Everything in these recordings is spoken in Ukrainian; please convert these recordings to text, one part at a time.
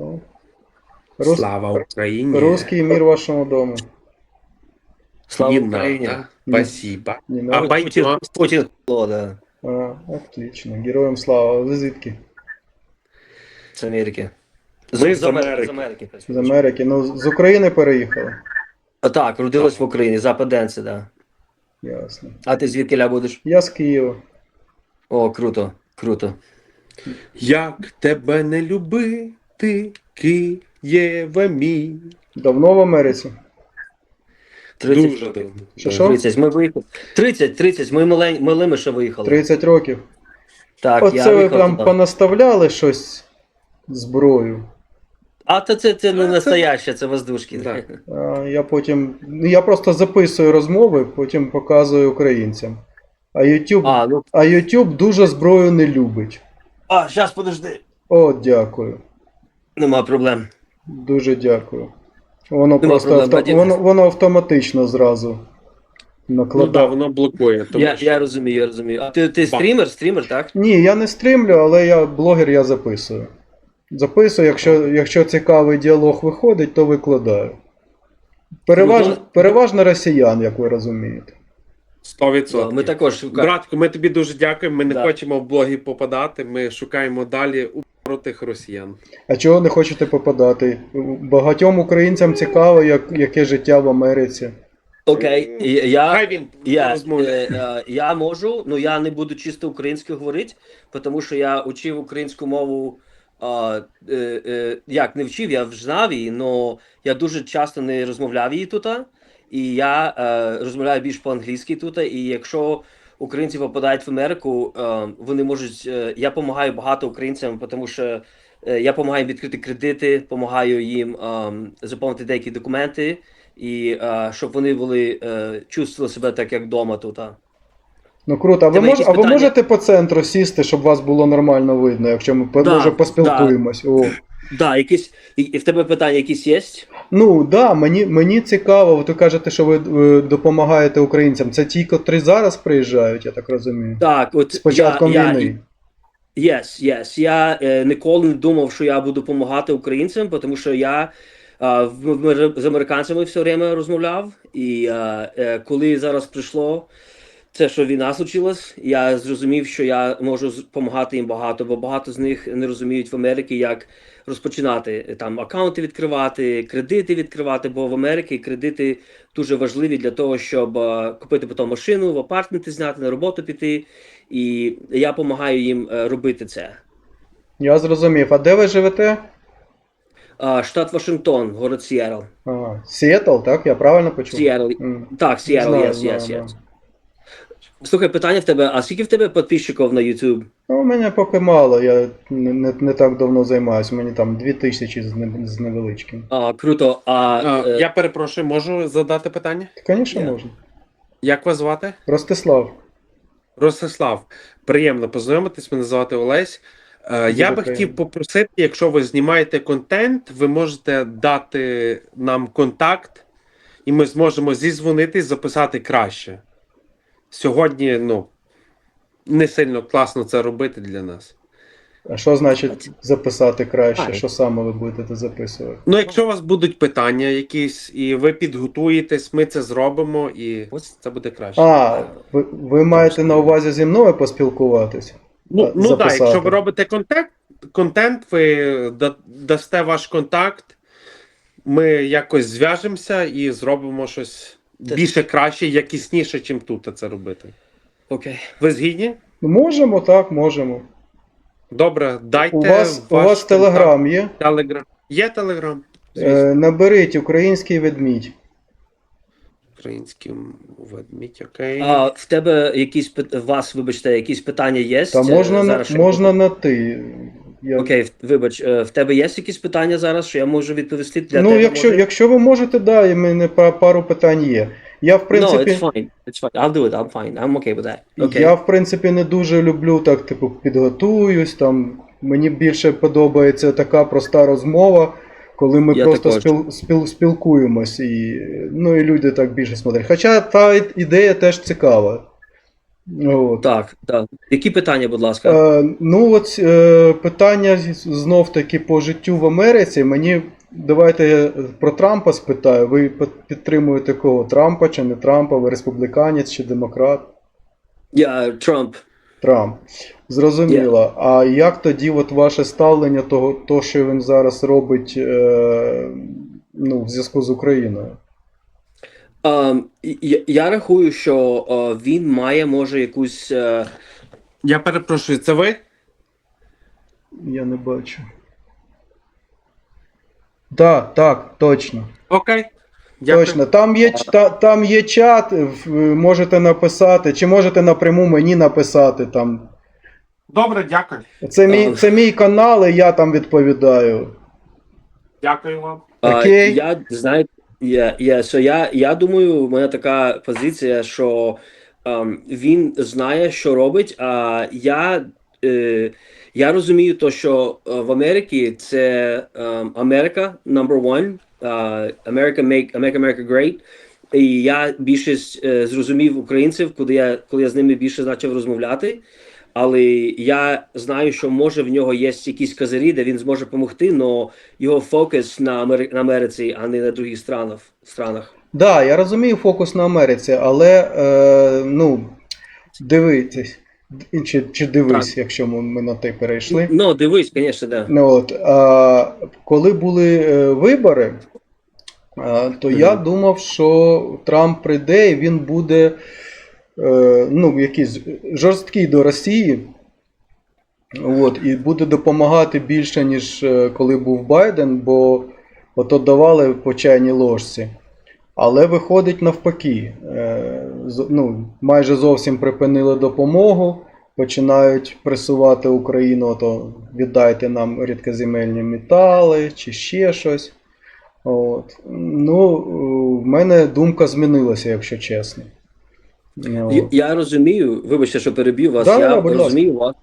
Ну. Рус... Слава Україні! Русский мир вашему дому. Слава Не Україні. надо. Спасибо. Не А бай- Путін, а- Путін хло, да. А, отлично. Героям слава. Ви звідки? З Америки. Ми з Америки. З Америки. З Америки. Ну, з України переїхали. А, так, родилась в Україні, западенці, да. Ясно. А ти звідки ля будеш? Я з Києва. О, круто, круто. Як тебе не любити, Києве мій. Давно в Америці. 30 Дуже років. давно. Що, що? 30, ми виїхали. 30, 30, ми малень, малими ще виїхали. 30 років. Так, я Оце ви виїхав там туди. понаставляли щось зброю. А то це, це не настояще, це воздушки. Да. А, я потім. ну, Я просто записую розмови, потім показую українцям. А YouTube, А, ну, а YouTube дуже зброю не любить. а, зараз подожди. О, дякую. Нема проблем. Дуже дякую. Воно Нема просто проблем, авто... Вадим. воно, воно автоматично зразу Ну да, воно блокує. Тому Я, що- я розумію, я розумію. А ти, ти стрімер, стрімер, так? Ні, я не стрімлю, але я блогер, я записую. Записую, якщо, якщо цікавий діалог виходить, то викладаю. Переважно, Ну, переважно росіян, як ви розумієте. 100%. Да, Ми також шукаємо. Братку, ми тобі дуже дякуємо. Ми не Да. хочемо в блоги попадати. Ми шукаємо далі у протих росіян. А чого не хочете попадати? Багатьом українцям цікаво, як, яке життя в Америці. Окей, я, Хай він я, розмовляє. е, е, я можу, але я не буду чисто українською говорити, тому що я учив українську мову. А, е, е, як не вчив, я знав її, але я дуже часто не розмовляв її тут. І я е, розмовляю більш по-англійськи тут. І якщо українці попадають в Америку, е, вони можуть. Е, я допомагаю багато українцям, тому що е, я допомагаю їм відкрити кредити, допомагаю їм заповнити деякі документи, і щоб вони були чувствували себе так, як вдома тут. Ну круто, а ви, мож, а ви можете по центру сісти, щоб вас було нормально видно, якщо ми Да, може поспілкуємось. О. Да, якісь і, в тебе питання якісь є? Ну да, мені, мені цікаво, ви кажете, що ви допомагаєте українцям. Це ті, котрі зараз приїжджають, я так розумію. Так, от З початком я, війни. Я, yes, yes. Я е, ніколи не думав, що я буду допомагати українцям, тому що я е, в- в- з американцями все время розмовляв. І е, е, коли зараз прийшло це, що війна случилась, я зрозумів, що я можу допомагати їм багато, бо багато з них не розуміють в Америці, як розпочинати е, там аккаунти відкривати, кредити відкривати, бо в Америці кредити дуже важливі для того, щоб е, купити потім машину, в апартменти зняти, на роботу піти. І я допомагаю їм е, робити це. Я зрозумів. А де ви живете? Штат Вашингтон, город Сіерл. А, Сіетл, так? Я правильно почув? Сіерл. М. Так, Знаю, yes, yes, yes. Слухай, питання в тебе: а скільки в тебе підписчиків на YouTube? Ну, у мене поки мало, я не, не, не так давно займаюся. Мені там 2000 з, не, з невеличким. А, круто. А, А, е, я перепрошую, можу задати питання? Звісно, Я. можна. Як вас звати? Ростислав. Ростислав, приємно познайомитись, мене звати Олесь. Е, Дуже Я би хотів попросити, якщо ви знімаєте контент, ви можете дати нам контакт, і ми зможемо зізвонитись, записати краще. Сьогодні, ну, не сильно класно це робити для нас. А що значить записати краще? А, Що саме ви будете записувати? Ну, якщо у вас будуть питання якісь, і ви підготуєтесь, ми це зробимо, і ось це буде краще. А, ви, ви маєте на увазі зі мною поспілкуватися? Ну, ну так, якщо ви робите контент, контент, ви да- дасте ваш контакт, ми якось зв'яжемося і зробимо щось більше краще, якісніше, чим тут це робити. Окей. Ви згідні? Ну, Можемо, так, можемо. Добре, дайте У вас, у ваш вас телеграм є? Телеграм. Є телеграм? Е, наберіть український ведмідь. Українським ведмідь, окей. А в тебе якісь пит- вас, вибачте, якісь питання є? Та Е, можна, на, зараз, можна на ти. Я... Окей, вибач, е, в тебе є якісь питання зараз, що я можу відповісти для ну, тебе? якщо, може? якщо ви можете, да, і мене па- пару питань є. Я, в принципі, it's fine. It's fine. I'll do it. I'm fine. I'm okay with that. Okay. я, в принципі, не дуже люблю так, типу, підготуюсь. Там, мені більше подобається така проста розмова, коли ми Я просто також. спіл, спіл, спілкуємось, і, ну, і люди так більше смотрять. Хоча та ідея теж цікава. От. Так, так. Які питання, будь ласка? Е, ну, от е, питання знов таки по життю в Америці. Мені давайте я про Трампа спитаю. Ви підтримуєте кого? Трампа чи не Трампа? Ви республіканець чи демократ? Я Трамп. Трамп. Зрозуміло. А як тоді от ваше ставлення того, то, що він зараз робить е, ну, в зв'язку з Україною? Ем, я, я рахую, що е, він має може якусь. е, Я перепрошую, це ви? Я не бачу. Так, так, точно. Окей. Дякую. Точно. Там є, ч- та, там є чат, в- можете написати, чи можете напряму мені написати там. Добре, дякую. Це мій, це мій канал, і я там відповідаю. Дякую вам. Окей. Я знаю, я, я, so я, я думаю, в мене така позиція, що ем, він знає, що робить. А я, е, я розумію, то, що е, в Америці це ем, Америка number one, е, America make America, America great. І я більшість е, зрозумів українців, коли я, коли я з ними більше почав розмовляти. Але я знаю, що може в нього є якісь козирі, де він зможе допомогти, але його фокус на, Амери... на Америці, а не на других странах. странах. Так, да, я розумію фокус на Америці, але е, ну, дивитись. Чи, чи дивись, якщо ми, ми на те перейшли. Ну, дивись, звісно, да. Ну, от, а, коли були е, вибори, а, то я думав, що Трамп прийде і він буде е, ну, якийсь жорсткий до Росії. От, і буде допомагати більше, ніж е, коли був Байден, бо ото давали по чайній ложці. Але виходить навпаки. Е, ну, майже зовсім припинили допомогу, починають пресувати Україну, то віддайте нам рідкоземельні метали чи ще щось. От. Ну, е, в мене думка змінилася, якщо чесно. Ну, Я, я розумію, вибачте, що перебив вас. Да, я да, розумію вас.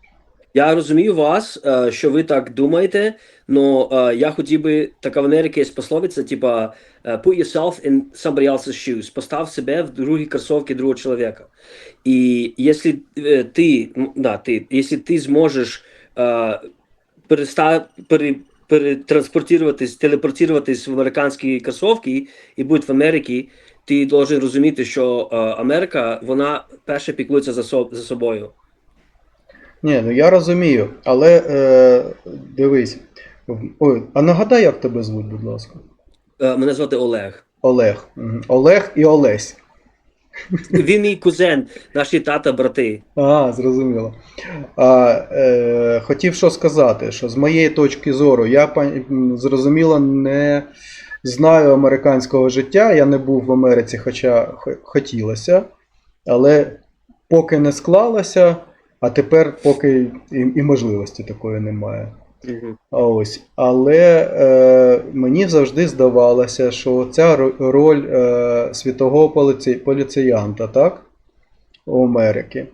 Я розумію вас, е, що ви так думаєте, але я хотів би, така в Америці є пословиця, типа е, put yourself in somebody else's shoes, постав себе в другі кросовки другого чоловіка. І якщо е, ти, да, ти, якщо ти зможеш е, переста, пере, перетранспортуватись, телепортуватись в американські кросовки і бути в Америці, ти должен розуміти, що е, Америка, вона перше піклується за, со, за собою. Ні, ну я розумію, але е, дивись. Ой, а нагадай, як тебе звуть, будь ласка. Е, мене звати Олег. Олег. Олег і Олесь. Він мій кузен, наші тата, брати. А, зрозуміло. А, е, хотів що сказати, що з моєї точки зору, я зрозуміло не знаю американського життя. Я не був в Америці, хоча хотілося. Але поки не склалося, а тепер поки і, і можливості такої немає. А ось. Але е, мені завжди здавалося, що ця роль е, світового поліці... поліціянта, так? У Америки,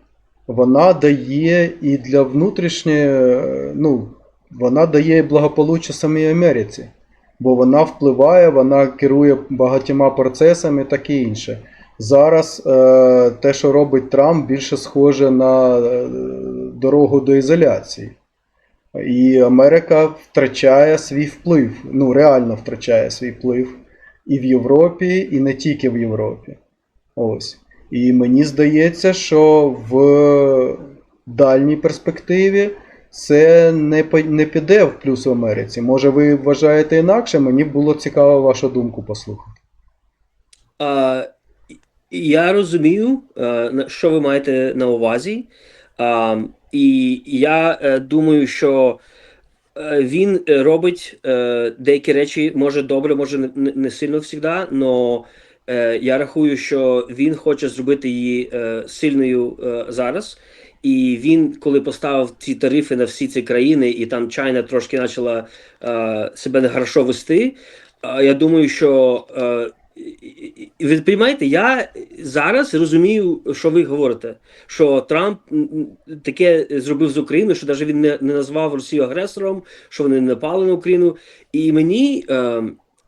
вона дає і для внутрішньої, е, ну, вона дає благополуччя самій Америці. Бо вона впливає, вона керує багатьма процесами і таке інше. Зараз е, те, що робить Трамп, більше схоже на е, дорогу до ізоляції. І Америка втрачає свій вплив, ну реально втрачає свій вплив і в Європі, і не тільки в Європі. Ось. І мені здається, що в дальній перспективі це не, не піде в плюс в Америці. Може, ви вважаєте інакше? Мені було цікаво вашу думку послухати. Е, я розумію, на- що ви маєте на увазі. Е, і я е, думаю, що е, він робить деякі речі, може добре, може не, не- сильно завжди, але я рахую, що він хоче зробити її сильною зараз. І він, коли поставив ці тарифи на всі ці країни, і там Чайна трошки почала е, себе нехорошо вести, е, я думаю, що е, ви розумієте, я зараз розумію, що ви говорите. Що Трамп таке зробив з Україною, що навіть він не, не назвав Росію агресором, що вони не напали на Україну. І мені, е,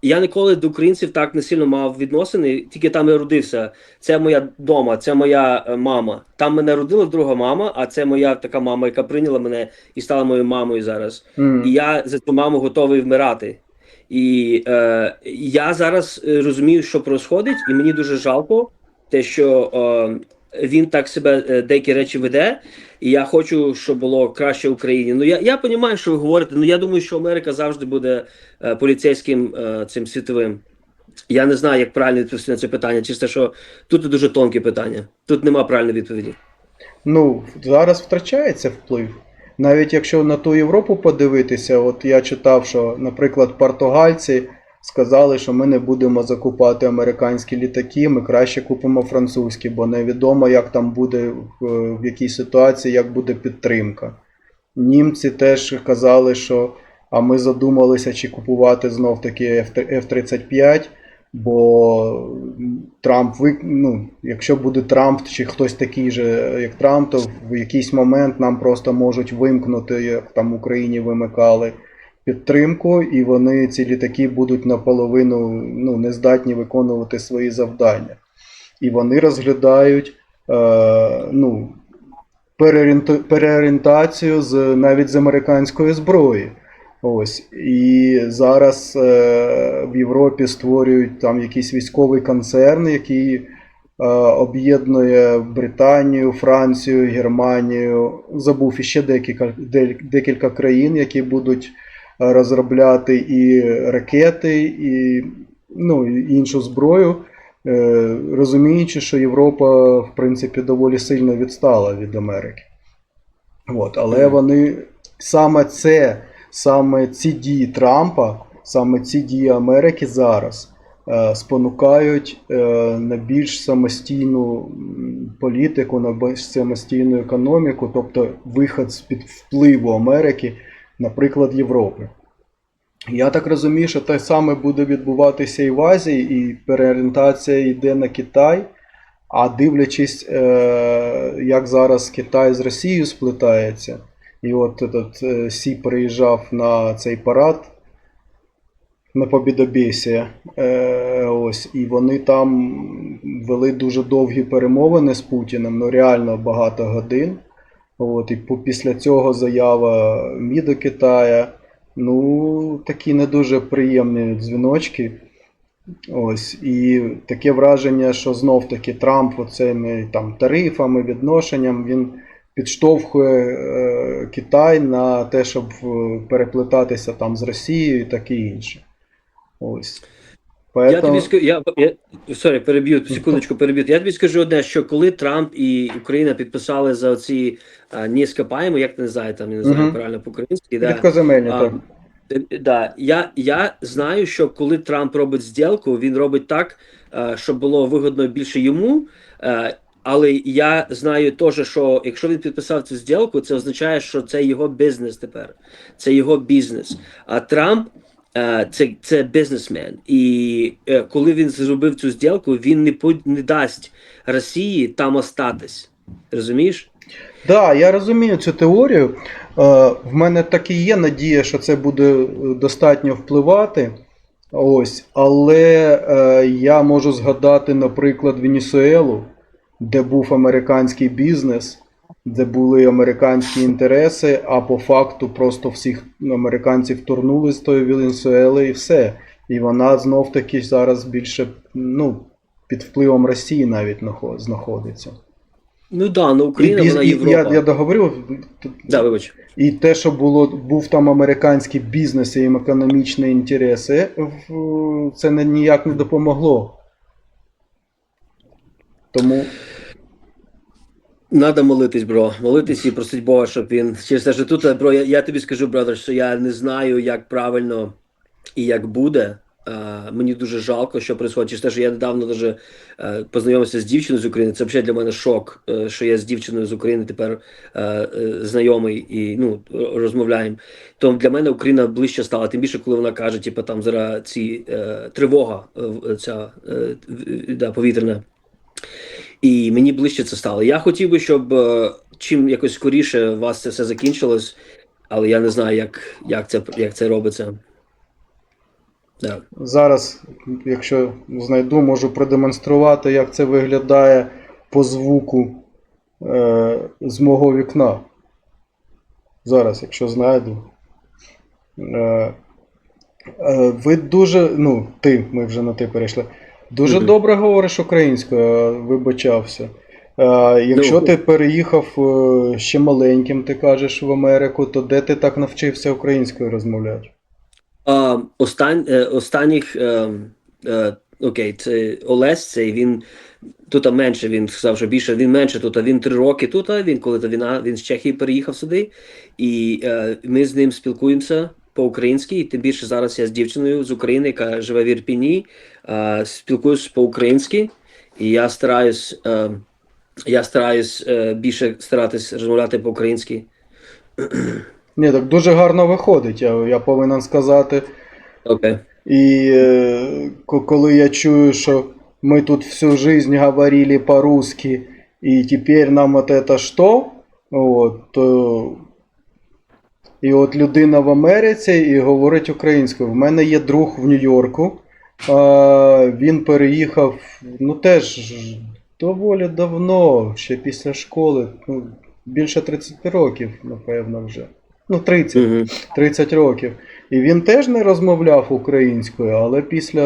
я ніколи до українців так не сильно мав відносини, тільки там я родився. Це моя дома, це моя е, мама. Там мене родила друга мама, а це моя така мама, яка прийняла мене і стала моєю мамою зараз. М. І я за цю маму готовий вмирати. І е, я зараз е, розумію, що відбувається, і мені дуже жалко, те, що е, він так себе е, деякі речі веде. І я хочу, щоб було краще Україні. Ну я, я розумію, що ви говорите. Ну я думаю, що Америка завжди буде е, поліцейським е, цим світовим. Я не знаю, як правильно відповісти на це питання. Чисто, що тут дуже тонке питання. Тут нема правильної відповіді. Ну, зараз втрачається вплив. Навіть якщо на ту Європу подивитися, от я читав, що, наприклад, португальці сказали, що ми не будемо закупати американські літаки, ми краще купимо французькі, бо невідомо, як там буде в, в якій ситуації, як буде підтримка. Німці теж казали, що а ми задумалися, чи купувати знов таки F-35, бо Трамп ну, якщо буде Трамп чи хтось такий же, як Трамп, то в якийсь момент нам просто можуть вимкнути, як там в Україні вимикали підтримку, і вони ці літаки будуть наполовину ну, не здатні виконувати свої завдання. І вони розглядають е, ну, переорієнтацію з навіть з американської зброї. Ось і зараз е, в Європі створюють там якийсь військовий концерн, який е, об'єднує Британію, Францію, Германію. Забув іще декілька, декілька країн, які будуть розробляти і ракети, і ну, і іншу зброю. Е, розуміючи, що Європа, в принципі, доволі сильно відстала від Америки. От, але вони саме це, саме ці дії Трампа, саме ці дії Америки зараз е, спонукають е, на більш самостійну політику, на більш самостійну економіку, тобто виход з-під впливу Америки, наприклад, Європи. Я так розумію, що те саме буде відбуватися і в Азії, і переорієнтація йде на Китай. А дивлячись, е, як зараз Китай з Росією сплетається, і от этот, е, Сі приїжджав на цей парад на Побідобєсія, е, ось, і вони там вели дуже довгі перемовини з Путіним, ну реально багато годин. От, і після цього заява МІ Китая. Ну, такі не дуже приємні дзвіночки. Ось, і таке враження, що знов таки Трамп оцими там тарифами, відношенням, він підштовхує е, Китай на те, щоб е, переплетатися там з Росією і таке інше. Ось. Я тобі скажу, я, я sorry, переб'ю, секундочку, переб'ю. Я тобі скажу одне, що коли Трамп і Україна підписали за ці а, не скопаємо, як не знаю, там не знаю Мгм. правильно по-українськи, да, А. Да, я, я знаю, що коли Трамп робить зділку, він робить так, щоб було вигодно більше йому. Але я знаю теж, що якщо він підписав цю зділку, це означає, що це його бізнес тепер. Це його бізнес. А Трамп це, це бізнесмен. І е, коли він зробив цю зділку, він не, пу- не дасть Росії там остатись. Розумієш? Да, я розумію цю теорію. Е, В мене так і є надія, що це буде е, достатньо впливати. Ось, але е, я можу згадати, наприклад, Венесуелу, де був американський бізнес, де були американські інтереси, а по факту просто всіх американців вторгнули з тої Венесуели і все. І вона знов таки зараз більше ну, під впливом Росії навіть знаходиться. Ну да, ну Україна, І вона і Європа. я, я договорив. Да, вибач. І те, що було, був там американський бізнес і їм економічні інтереси, це не, ніяк не допомогло. Тому Надо молитись, бро. Молитись і просить Бога, щоб він через що тут, бро, я, я тобі скажу, братер, що я не знаю, як правильно і як буде. Е, мені дуже жалко, що відбувається. Через те, що я недавно даже е, познайомився з дівчиною з України. Це взагалі для мене шок, е, що я з дівчиною з України тепер е, е, знайомий і ну розмовляємо. Тому для мене Україна ближче стала. Тим більше, коли вона каже, типу, там зараз ці е, тривога, е, в- ця е, да, повітряна. І мені ближче це стало. Я хотів би, щоб е, чим якось скоріше у вас це все закінчилось, але я не знаю, як, як, це, як це робиться. Да. Зараз, якщо знайду, можу продемонструвати, як це виглядає по звуку е, з мого вікна. Зараз, якщо знайду. Е, е, ви дуже, ну, ти, ми вже на ти перейшли. Дуже добре говориш українською, вибачався. Е, якщо Ну. ти переїхав е, ще маленьким, ти кажеш в Америку, то де ти так навчився українською розмовляти? А, е, останніх, окей, це Олесь, цей він тут менше, він сказав, що більше, він менше тут, він три роки тут, він коли та війна, він з Чехії переїхав сюди, і ми з ним спілкуємося по-українськи, і тим більше зараз я з дівчиною з України, яка живе в Ірпіні, е, спілкуюсь по-українськи, і я стараюсь, е, я стараюсь е, більше старатись розмовляти по-українськи. Ні, так дуже гарно виходить, я, я повинен сказати. Окей. І е, коли я чую, що ми тут всю жизнь говорили по-русски, і тепер нам вот это что? От, то... І от людина в Америці і говорить українською. В мене є друг в Нью-Йорку. Він переїхав, ну теж доволі давно, ще після школи. Ну, більше 30 років, напевно, вже. Ну, 30. Угу. 30 років. І він теж не розмовляв українською, але після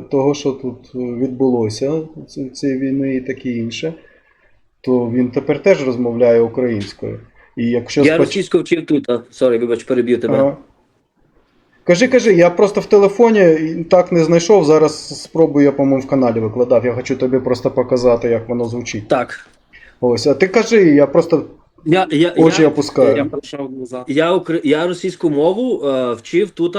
того, що тут відбулося, ці- цієї війни і таке інше, то він тепер теж розмовляє українською. І якщо Я споч- російську вчив тут. а. Сорі, вибач, переб'ю тебе. Ага. Кажи, кажи, я просто в телефоні так не знайшов. Зараз спробую, я, по-моєму, в каналі викладав. Я хочу тобі просто показати, як воно звучить. Так. Ось, а ти кажи, я просто Я, я, очі я, опускаю. Я я, я, я російську мову е, вчив тут,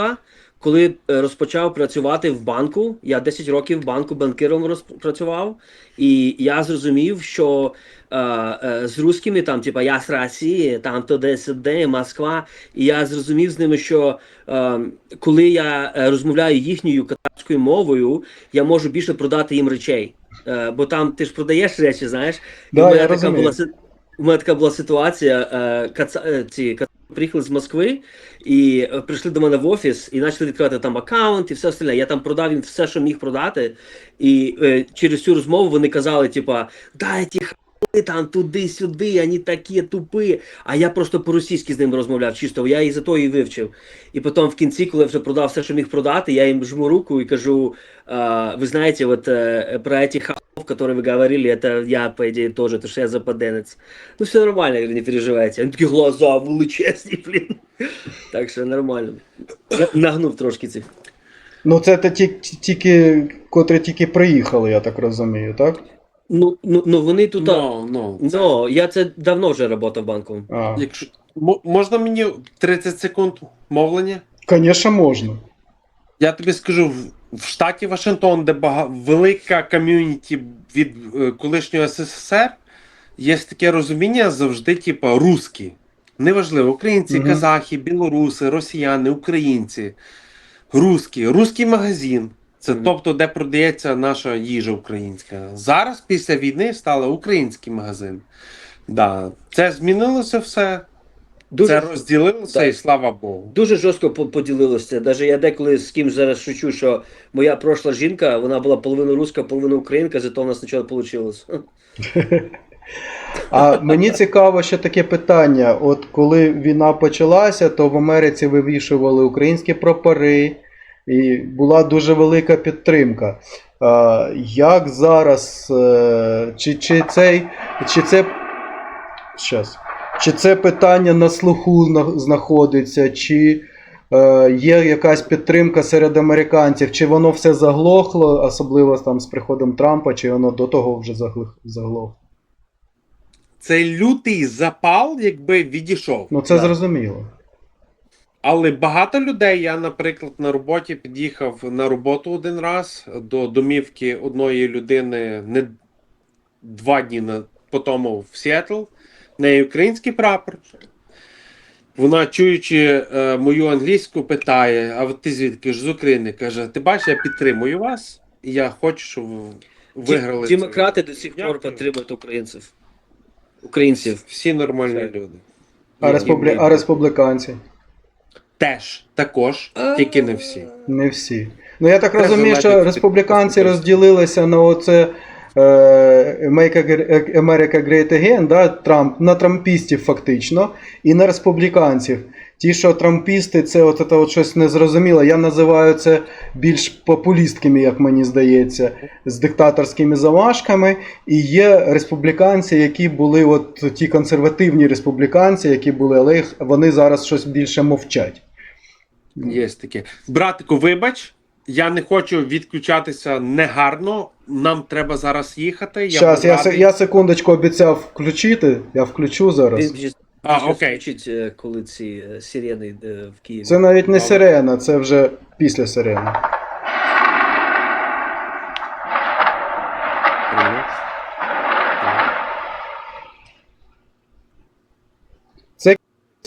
коли е, розпочав працювати в банку. Я 10 років в банку банкиром розпрацював, і я зрозумів, що е, е, з русскими там, типа, я з Росії, там туди сюди, Москва. І я зрозумів з ними, що е, коли я е, розмовляю їхньою катарською мовою, я можу більше продати їм речей. Е, бо там ти ж продаєш речі, знаєш. І Да, в мене я така розумію. була у мене така була ситуація. Е, каца, е, ці приїхали з Москви і е, прийшли до мене в офіс і почали відкривати там аккаунт і все остальне. Я там продав їм все, що міг продати. І е, через цю розмову вони казали: типа, дайте хуй там туди-сюди, вони такі тупі. А я просто по-російськи з ними розмовляв чисто, я і за то і вивчив. І потім в кінці, коли я вже продав все, що міг продати, я їм жму руку і кажу: ви знаєте, от е, про этих хахов, которые вы говорили, это я, по идее, тоже, потому что я западенец. Ну, все нормально, говорю, не переживайте. Они такі глаза величезні, блін. Так що нормально. На- Нагнув трошки цих. Ну, це те ті- ті- тільки, котрі тільки приїхали, я так розумію, так? Ну, ну, ну вони тут. Ну, ну. Ну, я це давно вже працював банком. А, Якщо М- можна мені 30 секунд мовлення? Звісно, можна. Я тобі скажу, в, в штаті Вашингтон, де бага, велика ком'юніті від е, колишнього СССР, є таке розуміння завжди, типу, русські. Неважливо, українці, Мгм. казахи, білоруси, росіяни, українці. Русські, русський магазин. Це Мгм. тобто, де продається наша їжа українська. Зараз, після війни, стали український магазин. Да. Це змінилося все, Дуже, це розділилося, Так. і слава Богу. дуже жорстко поділилося. Даже я деколи з ким зараз шучу, що моя пройшла жінка, вона була половину руська, половину українка, зато в нас нічого не вийшло. А мені цікаво ще таке питання. От коли війна почалася, то в Америці вивішували українські прапори, і була дуже велика підтримка. А, як зараз, е, чи, чи, цей, чи це. Щас. Чи це питання на слуху знаходиться, чи е, є якась підтримка серед американців, чи воно все заглохло, особливо там з приходом Трампа, чи воно до того вже заглохло? Цей лютий запал, якби відійшов. Ну це Да. зрозуміло. Але багато людей, я, наприклад, на роботі під'їхав на роботу один раз до домівки одної людини не два дні на, по тому в Сіетл. В неї український прапор. Вона, чуючи е, мою англійську, питає: А от ти звідки ж з України? Каже: Ти бачиш, я підтримую вас, і я хочу, щоб ви виграли. Демократи до сих Дякую. пор підтримують українців. Українців. Всі нормальні Все. люди. А, республі... а республіканці? теж також, тільки не всі. Не всі. Ну я так розумію, що республіканці розділилися на оце Make America Great Again, да, Трамп, на трампістів фактично, і на республіканців. Ті, що трампісти, це от, це от щось незрозуміле. Я називаю це більш популісткими, як мені здається, з диктаторськими замашками. І є республіканці, які були, от ті консервативні республіканці, які були, але їх- вони зараз щось більше мовчать. Є таке. Братику, вибач, я не хочу відключатися негарно. Нам треба зараз їхати. Я Щас, я, се- я секундочку обіцяв включити, я включу зараз. А, окей. включить, е, коли ці е, сирени е, в Києві. Це навіть не сирена, це вже після сирени.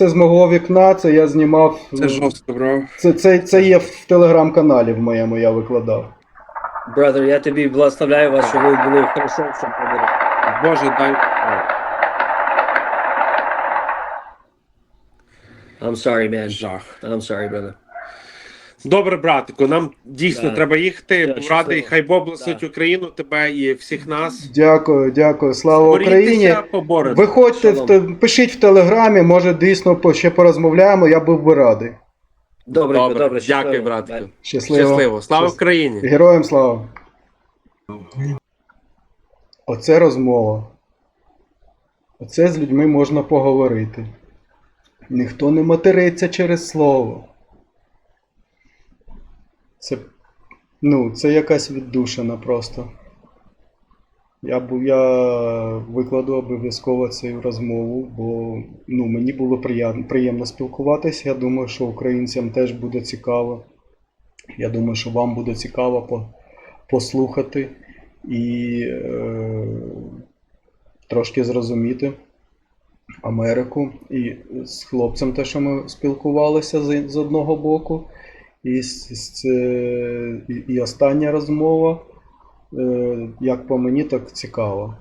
Це з мого вікна, це я знімав. Це жорстко, бро. Це, це, це є в телеграм-каналі в моєму, я викладав. Брат, я тобі благословляю вас, що ви були в хорошому Боже, дай. I'm sorry, man. Жах. I'm sorry, brother. Добре, братику, нам дійсно Да. треба їхати. Да, Радий, хай Бог благословить Да. Україну, тебе і всіх нас. Дякую, дякую. Слава Борітеся, Україні. поборете. Виходьте, в, пишіть в телеграмі, може дійсно ще порозмовляємо, я був би радий. Добре, Добре, добре, дякую, братику. Щасливо. Щасливо. Слава Щас- Україні! Героям слава. Оце розмова. Оце з людьми можна поговорити. Ніхто не материться через слово. Це, ну, це якась віддушина просто. Я, бу- я викладу обов'язково цю розмову, бо ну, мені було приємно, приємно спілкуватися. Я думаю, що українцям теж буде цікаво. Я думаю, що вам буде цікаво по, послухати і е, трошки зрозуміти Америку. І з хлопцем те, що ми спілкувалися з, з одного боку. І, і, і остання розмова, е, як по мені, так цікаво.